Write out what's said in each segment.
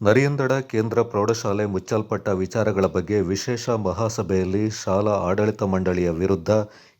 ನರಿಯಂದಡ ಕೇಂದ್ರ ಪ್ರೌಢಶಾಲೆ ಮುಚ್ಚಲ್ಪಟ್ಟ ವಿಚಾರಗಳ ಬಗ್ಗೆ ವಿಶೇಷ ಮಹಾಸಭೆಯಲ್ಲಿ ಶಾಲಾ ಆಡಳಿತ ಮಂಡಳಿಯ ವಿರುದ್ಧ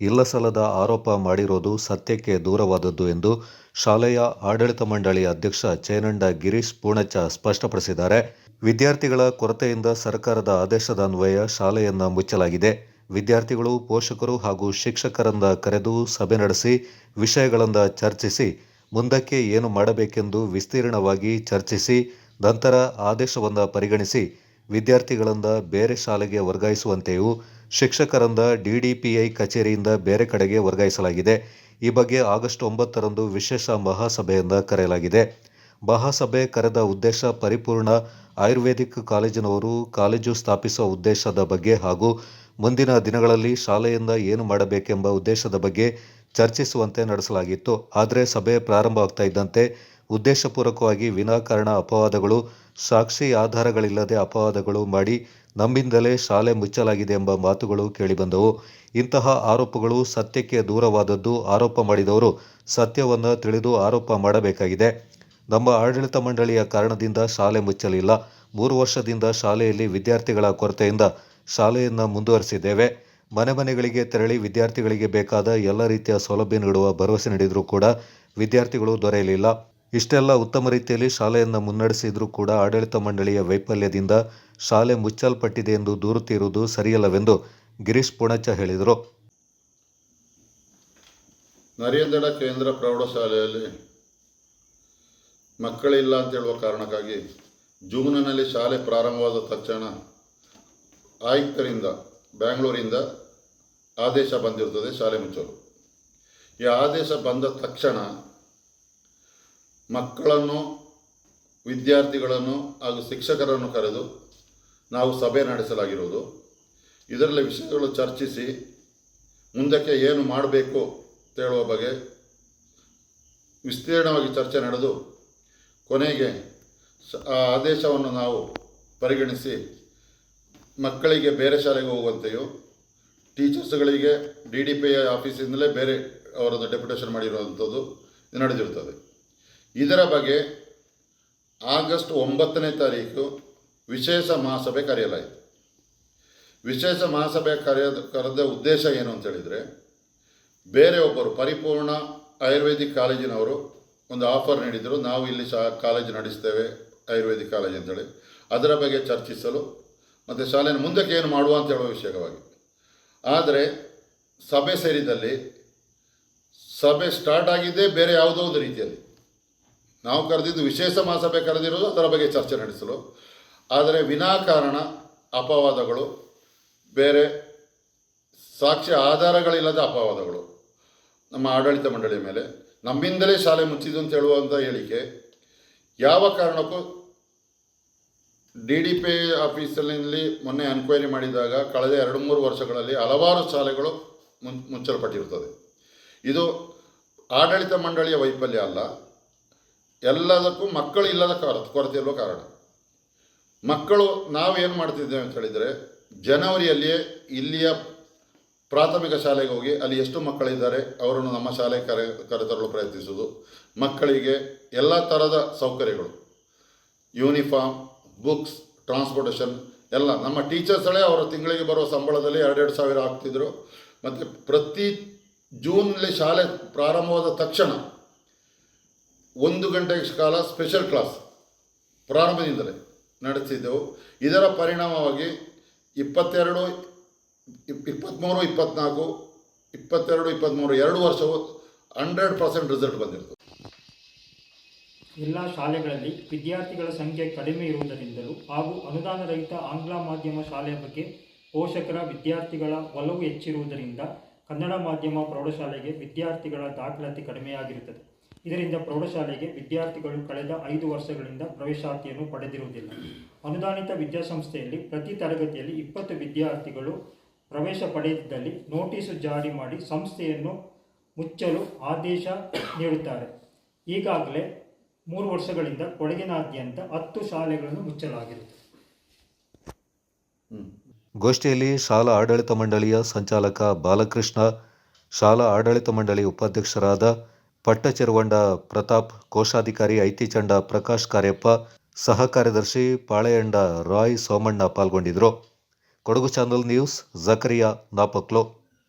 ಇಲ್ಲಸಲ್ಲದ ಆರೋಪ ಮಾಡಿರೋದು ಸತ್ಯಕ್ಕೆ ದೂರವಾದದ್ದು ಎಂದು ಶಾಲೆಯ ಆಡಳಿತ ಮಂಡಳಿಯ ಅಧ್ಯಕ್ಷ ಚೇನಂಡ ಗಿರೀಶ್ ಪೂಣಚ್ಚ ಸ್ಪಷ್ಟಪಡಿಸಿದ್ದಾರೆ. ವಿದ್ಯಾರ್ಥಿಗಳ ಕೊರತೆಯಿಂದ ಸರ್ಕಾರದ ಆದೇಶದ ಅನ್ವಯ ಶಾಲೆಯನ್ನು ಮುಚ್ಚಲಾಗಿದೆ. ವಿದ್ಯಾರ್ಥಿಗಳು, ಪೋಷಕರು ಹಾಗೂ ಶಿಕ್ಷಕರನ್ನ ಕರೆದು ಸಭೆ ನಡೆಸಿ ವಿಷಯಗಳಿಂದ ಚರ್ಚಿಸಿ, ಮುಂದಕ್ಕೆ ಏನು ಮಾಡಬೇಕೆಂದು ವಿಸ್ತೀರ್ಣವಾಗಿ ಚರ್ಚಿಸಿ ನಂತರ ಆದೇಶವನ್ನು ಪರಿಗಣಿಸಿ ವಿದ್ಯಾರ್ಥಿಗಳಿಂದ ಬೇರೆ ಶಾಲೆಗೆ ವರ್ಗಾಯಿಸುವಂತೆಯೂ ಶಿಕ್ಷಕರಿಂದ ಡಿಡಿಪಿಐ ಕಚೇರಿಯಿಂದ ಬೇರೆ ಕಡೆಗೆ ವರ್ಗಾಯಿಸಲಾಗಿದೆ. ಈ ಬಗ್ಗೆ ಆಗಸ್ಟ್ ಒಂಬತ್ತರಂದು ವಿಶೇಷ ಮಹಾಸಭೆಯನ್ನು ಕರೆಯಲಾಗಿದೆ. ಮಹಾಸಭೆ ಕರೆದ ಉದ್ದೇಶ ಪರಿಪೂರ್ಣ ಆಯುರ್ವೇದಿಕ್ ಕಾಲೇಜಿನವರು ಕಾಲೇಜು ಸ್ಥಾಪಿಸುವ ಉದ್ದೇಶದ ಬಗ್ಗೆ ಹಾಗೂ ಮುಂದಿನ ದಿನಗಳಲ್ಲಿ ಶಾಲೆಯಿಂದ ಏನು ಮಾಡಬೇಕೆಂಬ ಉದ್ದೇಶದ ಬಗ್ಗೆ ಚರ್ಚಿಸುವಂತೆ ನಡೆಸಲಾಗಿತ್ತು. ಆದರೆ ಸಭೆ ಪ್ರಾರಂಭವಾಗ್ತಾ ಇದ್ದಂತೆ ಉದ್ದೇಶಪೂರ್ವಕವಾಗಿ ವಿನಾಕಾರಣ ಅಪವಾದಗಳು, ಸಾಕ್ಷಿ ಆಧಾರಗಳಿಲ್ಲದೆ ಅಪವಾದಗಳು ಮಾಡಿ ನಮ್ಮಿಂದಲೇ ಶಾಲೆ ಮುಚ್ಚಲಾಗಿದೆ ಎಂಬ ಮಾತುಗಳು ಕೇಳಿಬಂದವು. ಇಂತಹ ಆರೋಪಗಳು ಸತ್ಯಕ್ಕೆ ದೂರವಾದದ್ದು ಆರೋಪ ಮಾಡಿದವರು ಸತ್ಯವನ್ನು ತಿಳಿದು ಆರೋಪ ಮಾಡಬೇಕಾಗಿದೆ. ನಮ್ಮ ಆಡಳಿತ ಮಂಡಳಿಯ ಕಾರಣದಿಂದ ಶಾಲೆ ಮುಚ್ಚಲಿಲ್ಲ. ಮೂರು ವರ್ಷದಿಂದ ಶಾಲೆಯಲ್ಲಿ ವಿದ್ಯಾರ್ಥಿಗಳ ಕೊರತೆಯಿಂದ ಶಾಲೆಯನ್ನು ಮುಂದುವರಿಸಿದ್ದೇವೆ. ಮನೆ ಮನೆಗಳಿಗೆ ತೆರಳಿ ವಿದ್ಯಾರ್ಥಿಗಳಿಗೆ ಬೇಕಾದ ಎಲ್ಲ ರೀತಿಯ ಸೌಲಭ್ಯ ನೀಡುವ ಭರವಸೆ ನೀಡಿದರೂ ಕೂಡ ವಿದ್ಯಾರ್ಥಿಗಳು ದೊರೆಯಲಿಲ್ಲ. ಇಷ್ಟೆಲ್ಲ ಉತ್ತಮ ರೀತಿಯಲ್ಲಿ ಶಾಲೆಯನ್ನು ಮುನ್ನಡೆಸಿದರೂ ಕೂಡ ಆಡಳಿತ ಮಂಡಳಿಯ ವೈಫಲ್ಯದಿಂದ ಶಾಲೆ ಮುಚ್ಚಲ್ಪಟ್ಟಿದೆ ಎಂದು ದೂರುತ್ತಿರುವುದು ಸರಿಯಲ್ಲವೆಂದು ಗಿರೀಶ್ ಪುಣಚ ಹೇಳಿದರು. ನರಿಯಂದಡ ಕೇಂದ್ರ ಪ್ರೌಢಶಾಲೆಯಲ್ಲಿ ಮಕ್ಕಳಿಲ್ಲ ಅಂತ ಹೇಳುವ ಕಾರಣಕ್ಕಾಗಿ ಜೂನಿನಲ್ಲಿ ಶಾಲೆ ಪ್ರಾರಂಭವಾದ ತಕ್ಷಣ ಆಯುಕ್ತರಿಂದ ಬ್ಯಾಂಗ್ಳೂರಿಂದ ಆದೇಶ ಬಂದಿರುತ್ತದೆ ಶಾಲೆ ಮುಚ್ಚಲು. ಈ ಆದೇಶ ಬಂದ ತಕ್ಷಣ ಮಕ್ಕಳನ್ನು, ವಿದ್ಯಾರ್ಥಿಗಳನ್ನು ಹಾಗೂ ಶಿಕ್ಷಕರನ್ನು ಕರೆದು ನಾವು ಸಭೆ ನಡೆಸಲಾಗಿರುವುದು. ಇದರಲ್ಲಿ ವಿಷಯಗಳು ಚರ್ಚಿಸಿ ಮುಂದಕ್ಕೆ ಏನು ಮಾಡಬೇಕು ಹೇಳುವ ಬಗ್ಗೆ ವಿಸ್ತೀರ್ಣವಾಗಿ ಚರ್ಚೆ ನಡೆದು ಕೊನೆಗೆ ಆ ಆದೇಶವನ್ನು ನಾವು ಪರಿಗಣಿಸಿ ಮಕ್ಕಳಿಗೆ ಬೇರೆ ಶಾಲೆಗೆ ಹೋಗುವಂತೆಯೂ ಟೀಚರ್ಸ್ಗಳಿಗೆ ಡಿ ಡಿ ಪಿ ಆಫೀಸಿಂದಲೇ ಬೇರೆ ಅವರದ್ದು ಡೆಪ್ಯುಟೇಷನ್ ಮಾಡಿರುವಂಥದ್ದು ನಡೆದಿರುತ್ತದೆ. ಇದರ ಬಗ್ಗೆ ಆಗಸ್ಟ್ ಒಂಬತ್ತನೇ ತಾರೀಕು ವಿಶೇಷ ಮಹಾಸಭೆ ಕರೆಯಲಾಯಿತು. ವಿಶೇಷ ಮಹಾಸಭೆ ಕರೆಯೋದು ಕರೆದ ಉದ್ದೇಶ ಏನು ಅಂತ ಹೇಳಿದರೆ, ಬೇರೆ ಒಬ್ಬರು ಪರಿಪೂರ್ಣ ಆಯುರ್ವೇದಿಕ್ ಕಾಲೇಜಿನವರು ಒಂದು ಆಫರ್ ನೀಡಿದರು, ನಾವು ಇಲ್ಲಿ ಸಹ ಕಾಲೇಜು ನಡೆಸ್ತೇವೆ, ಆಯುರ್ವೇದಿಕ್ ಕಾಲೇಜ್ ಅಂತೇಳಿ ಅದರ ಬಗ್ಗೆ ಚರ್ಚಿಸಲು ಮತ್ತು ಶಾಲೆಯನ್ನು ಮುಂದಕ್ಕೆ ಏನು ಮಾಡುವ ಅಂತ ಹೇಳುವ ವಿಷಯವಾಗಿ. ಆದರೆ ಸಭೆ ಸೇರಿದಲ್ಲಿ, ಸಭೆ ಸ್ಟಾರ್ಟ್ ಆಗಿದ್ದೇ ಬೇರೆ ಯಾವುದೋ ಒಂದು ರೀತಿಯಲ್ಲಿ ನಾವು ಕರೆದಿದ್ದು ವಿಶೇಷ ಮಹಾಸಭೆ ಕರೆದಿರೋದು ಅದರ ಬಗ್ಗೆ ಚರ್ಚೆ ನಡೆಸಲು. ಆದರೆ ವಿನಾಕಾರಣ ಅಪವಾದಗಳು, ಬೇರೆ ಸಾಕ್ಷ್ಯ ಆಧಾರಗಳಿಲ್ಲದ ಅಪವಾದಗಳು. ನಮ್ಮ ಆಡಳಿತ ಮಂಡಳಿಯ ಮೇಲೆ. ನಮ್ಮಿಂದಲೇ ಶಾಲೆ ಮುಚ್ಚಿದ್ದು ಅಂತ ಹೇಳುವಂಥ ಹೇಳಿಕೆ. ಯಾವ ಕಾರಣಕ್ಕೂ ಡಿ ಡಿ ಪಿ ಆಫೀಸಲ್ಲಿ ಮೊನ್ನೆ ಎನ್ಕ್ವೈರಿ ಮಾಡಿದಾಗ ಕಳೆದ ಎರಡು ಮೂರು ವರ್ಷಗಳಲ್ಲಿ ಹಲವಾರು ಶಾಲೆಗಳು ಮುಚ್ಚಲ್ಪಟ್ಟಿರುತ್ತದೆ. ಇದು ಆಡಳಿತ ಮಂಡಳಿಯ ವೈಫಲ್ಯ ಅಲ್ಲ. ಎಲ್ಲದಕ್ಕೂ ಮಕ್ಕಳು ಇಲ್ಲದ ಕಾರಣ, ಕೊರತೆ ಇರುವ ಕಾರಣ. ಮಕ್ಕಳು ನಾವು ಏನು ಮಾಡ್ತಿದ್ದೇವೆ ಅಂತ ಹೇಳಿದರೆ, ಜನವರಿಯಲ್ಲಿಯೇ ಇಲ್ಲಿಯ ಪ್ರಾಥಮಿಕ ಶಾಲೆಗೆ ಹೋಗಿ ಅಲ್ಲಿ ಎಷ್ಟು ಮಕ್ಕಳಿದ್ದಾರೆ, ಅವರನ್ನು ನಮ್ಮ ಶಾಲೆಗೆ ಕರೆ, ಕರೆತರಲು ಪ್ರಯತ್ನಿಸುವುದು. ಮಕ್ಕಳಿಗೆ ಎಲ್ಲ ಥರದ ಸೌಕರ್ಯಗಳು. ಯೂನಿಫಾರ್ಮ್, ಬುಕ್ಸ್, ಟ್ರಾನ್ಸ್ಪೋರ್ಟೇಷನ್, ಎಲ್ಲ. ನಮ್ಮ ಟೀಚರ್ಸ್ಗಳೇ ಅವರ ತಿಂಗಳಿಗೆ ಬರುವ ಸಂಬಳದಲ್ಲಿ ಎರಡೆರಡು ಸಾವಿರ ಆಗ್ತಿದ್ರು ಮತ್ತು ಪ್ರತಿ ಜೂನ್ನಲ್ಲಿ ಶಾಲೆ ಪ್ರಾರಂಭವಾದ ತಕ್ಷಣ ಒಂದು ಗಂಟೆ ಕಾಲ ಸ್ಪೆಷಲ್ ಕ್ಲಾಸ್ ಪ್ರಾರಂಭದಿಂದಲೇ ನಡೆಸಿದ್ದೆವು. ಇದರ ಪರಿಣಾಮವಾಗಿ ಇಪ್ಪತ್ತೆರಡು, ಇಪ್- ಇಪ್ಪತ್ತ್ಮೂರು ಇಪ್ಪತ್ತ್ನಾಲ್ಕು ಇಪ್ಪತ್ತೆರಡು ಇಪ್ಪತ್ತ್ಮೂರು ಎರಡು ವರ್ಷವು ಹಂಡ್ರೆಡ್ ಪರ್ಸೆಂಟ್ ರಿಸಲ್ಟ್ ಬಂದಿರ್ತದೆ ಎಲ್ಲ ಶಾಲೆಗಳಲ್ಲಿ ವಿದ್ಯಾರ್ಥಿಗಳ ಸಂಖ್ಯೆ ಕಡಿಮೆ ಇರುವುದರಿಂದಲೂ ಹಾಗೂ ಅನುದಾನ ರಹಿತ ಆಂಗ್ಲ ಮಾಧ್ಯಮ ಶಾಲೆಯ ಬಗ್ಗೆ ಪೋಷಕರ ವಿದ್ಯಾರ್ಥಿಗಳ ಒಲವು ಹೆಚ್ಚಿರುವುದರಿಂದ ಕನ್ನಡ ಮಾಧ್ಯಮ ಪ್ರೌಢಶಾಲೆಗೆ ವಿದ್ಯಾರ್ಥಿಗಳ ದಾಖಲಾತಿ ಕಡಿಮೆಯಾಗಿರುತ್ತದೆ. ಇದರಿಂದ ಪ್ರೌಢಶಾಲೆಗೆ ವಿದ್ಯಾರ್ಥಿಗಳು ಕಳೆದ ಐದು ವರ್ಷಗಳಿಂದ ಪ್ರವೇಶಾತಿಯನ್ನು ಪಡೆದಿರುವುದಿಲ್ಲ. ಅನುದಾನಿತ ವಿದ್ಯಾಸಂಸ್ಥೆಯಲ್ಲಿ ಪ್ರತಿ ತರಗತಿಯಲ್ಲಿ ಇಪ್ಪತ್ತು ವಿದ್ಯಾರ್ಥಿಗಳು ಪ್ರವೇಶ ಪಡೆದಿದ್ದಲ್ಲಿ ನೋಟಿಸು ಜಾರಿ ಮಾಡಿ ಸಂಸ್ಥೆಯನ್ನು ಮುಚ್ಚಲು ಆದೇಶ ನೀಡುತ್ತಾರೆ. ಈಗಾಗಲೇ ಮೂರು ವರ್ಷಗಳಿಂದ ಕೊಡಗಿನಾದ್ಯಂತ ಹತ್ತು ಶಾಲೆಗಳನ್ನು ಮುಚ್ಚಲಾಗಿದೆ ಗೋಷ್ಠಿಯಲ್ಲಿ ಶಾಲಾ ಆಡಳಿತ ಮಂಡಳಿಯ ಸಂಚಾಲಕ ಬಾಲಕೃಷ್ಣ, ಶಾಲಾ ಆಡಳಿತ ಮಂಡಳಿ ಉಪಾಧ್ಯಕ್ಷರಾದ ಪಟ್ಟಚೆರುವಂಡ ಪ್ರತಾಪ್, ಕೋಶಾಧಿಕಾರಿ ಐತಿಚಂಡ ಪ್ರಕಾಶ್ ಕಾರ್ಯಪ್ಪ ಸಹ ಕಾರ್ಯದರ್ಶಿ ಪಾಳೆಯಂಡ ರಾಯ್ ಸೋಮಣ್ಣ ಪಾಲ್ಗೊಂಡಿದ್ದರು. Kodagu channel news, Zakaria Napoklu.